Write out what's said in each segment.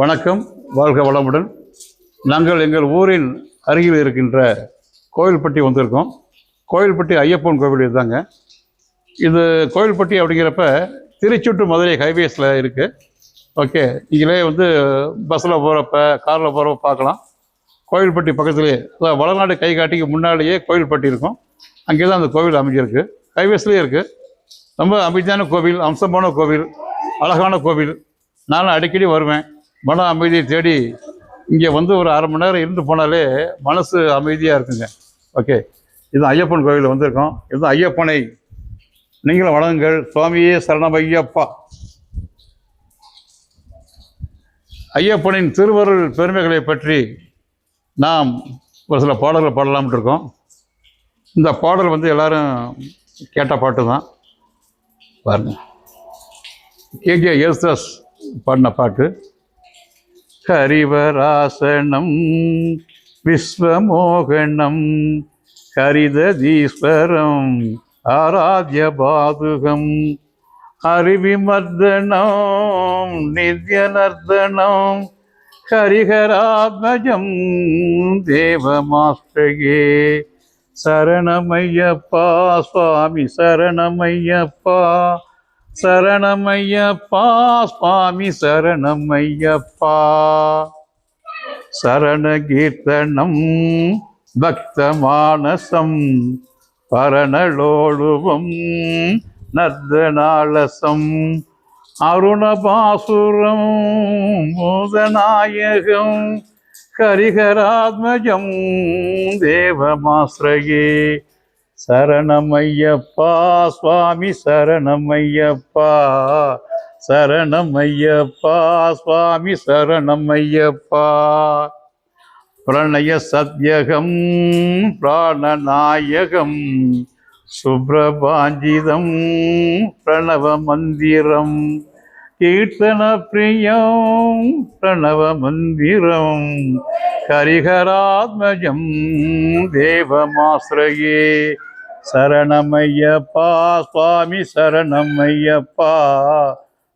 வணக்கம் வாழ்க வளமுடன். நாங்கள் எங்கள் ஊரின் அருகில் இருக்கின்ற கோவில்பட்டி வந்திருக்கோம். கோவில்பட்டி ஐயப்பன் கோவில் இதுதாங்க. இது கோவில்பட்டி அப்படிங்கிறப்ப திருச்சி டு மதுரை ஹைவேஸில் இருக்குது ஓகே நீங்களே வந்து பஸ்ஸில் போகிறப்ப காரில் போகிறப்ப பார்க்கலாம். கோவில்பட்டி பக்கத்துலேயே அதாவது வளநாடு கை காட்டிக்கு முன்னாலேயே கோவில்பட்டி இருக்கும். அங்கே தான் அந்த கோவில் அமைஞ்சிருக்கு. ஹைவேஸ்லேயே இருக்குது ரொம்ப அமைதியான கோவில் அம்சமான கோவில் அழகான கோவில். நானும் அடிக்கடி வருவேன். மன அமைதியை தேடி இங்கே வந்து ஒரு அரை மணி நேரம் இருந்து போனாலே மனசு அமைதியாக இருக்குங்க. ஓகே. இது ஐயப்பன் கோவில் வந்திருக்கோம். இது ஐயப்பனை நீங்களும் வணங்குங்கள். சுவாமியே சரணம் ஐயப்பா. ஐயப்பனின் திருவருள் பெருமைகளை பற்றி நாம் ஒரு சில பாடல்கள் பாடலாம்னு இருக்கோம். இந்த பாடல் வந்து எல்லாரும் கேட்ட பாட்டு தான். பாருங்கள் கேஜே யேசுதாஸ் பாடின பாட்டு. ஹரிவராசனம் விஸ்வமோகனம் ஹரிததீஸ்வரம் ஆராத்ய பாதுகம் அறிவிமர்தனம் நித்யநர்தனம் ஹரிஹராத்மஜம் தேவமாஸ்டகே சரணமையப்பா சுவாமி சரணமையப்பா. சரணமையப்பா சுவாமி சரணமையப்பா. சரணகீர்த்தனம் பக்தமானசம் பரணலோழுவம் நர்தனாலசம் அருணபாசுரம் மூதநாயகம் ஹரிஹராத்மஜம் தேவமாஸ்ரயே சரணமையப்பா சுவாமி சரணமையப்பா. சரணமையப்பா சுவாமி சரணமையப்பா. பிரணய சத்யகம் பிராணநாயகம் சுப்ரபாஞ்சிதம் பிரணவ மந்திரம். கீர்த்தன பிரியம் பிரணவ மந்திரம். ஹரிஹராத்மஜம் தேவமாஸ்ரயே. சரணமையப்பா சுவாமி சரணமையப்பா.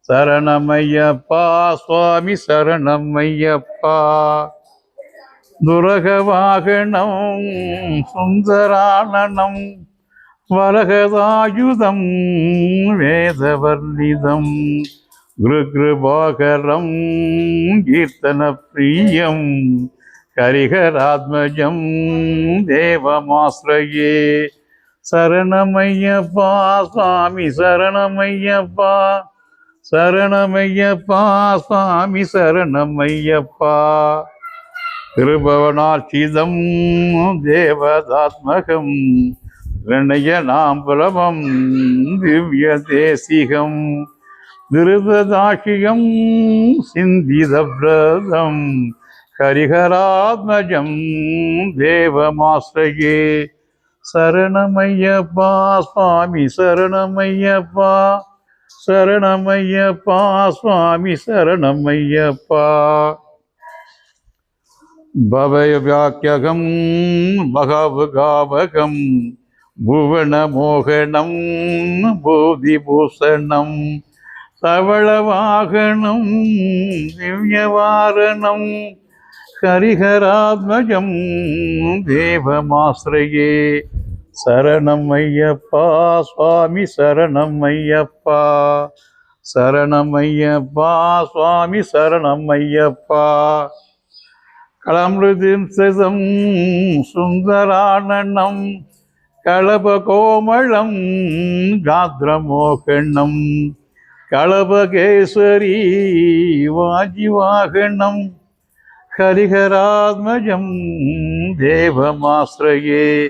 சரணமையப்பா சுவாமி சரணமையப்பா. துரகவாகனம் சுந்தரானனம் வரகதாயுதம் வேதவர்ணிதம் கிருகிருபாகரம் கீர்த்தன பிரியம் ஹரிஹராத்மஜம் தேவமாஸ்ரயே சரணமையப்பா சுவாமி சரணமையப்பா. சரணமையப்பா சுவாமி சரணமையப்பா. திருபவனார்ச்சிதம் தேவதாத்மகம் பிரணயநாம்பலமம் திவ்ய தேசிகம். திருததாஷியம் சிந்திதப்ரதம் ஹரிஹராத்மஜம் தேவமாஸ்ரயே. சரணமையப்பா சுவாமி சரணமையப்பா. சரணமையப்பா சுவாமி சரணமையப்பா. பவயவாக்கியகம் பகவகாவகம் புவனமோகனம் பூதிபூஷணம் சவளவாகனம் திவ்யவாரணம் ஹரிஹராத்மஜம் தேவமாஸ்ரயே சரணம் ஐயப்பா சுவாமி சரணம் ஐயப்பா. சரணம் ஐயப்பா சுவாமி சரணம் ஐயப்பா. களமிருதிசம் சுந்தரானனம் கலபகோமளம் காத்ரமோகணம் களபகேசரி வாஜிவாகணம் ஹரிஹராத்மஜம் தேவமாஸ்ரயே.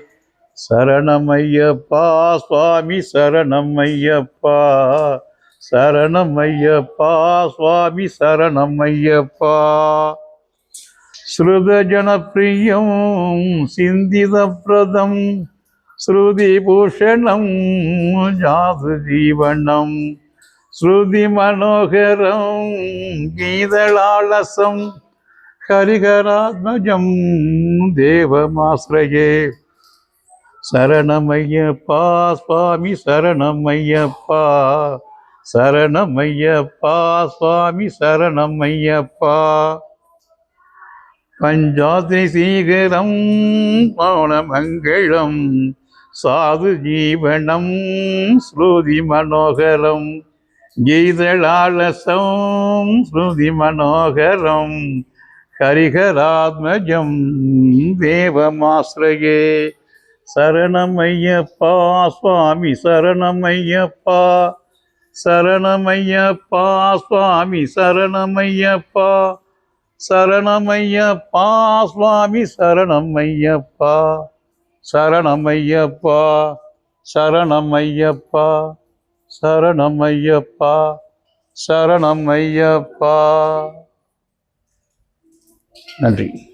சரணமையப்பா சுவாமி சரணமையப்பா. சரணமையப்பா சுவாமி சரணமையப்பா. ஸ்ருதஜனப்பிரியம் சிந்திதப்பிரதம் ஸ்ருதிபூஷணம் ஜாது ஜீவனம் ஸ்ருதி மனோகரம் கீதலாலசம் ஹரிஹராத்மஜம் தேவமாஸ்ரயே சரணமையப்பா சுவாமி சரணமையப்பா. சரணமையப்பா சுவாமி சரணமையப்பா. பஞ்சாத்ரி சீகரம் மங்களம் சாது ஜீவனம் ஸ்ருதி மனோகரம். கீதலாலசம் ஸ்ருதி மனோகரம். ஹரிகராத்மஜம் தேவமாஸ்ரயே சரணமையப்பா சுவாமி சரணமையப்பா. சரணமையப்பா சுவாமி சரணமையப்பா. சரணமையப்பா சுவாமி சரணமையப்பா. சரணமையப்பா சரணமையப்பா. சரணமையப்பா சரணமையப்பா. நன்றி.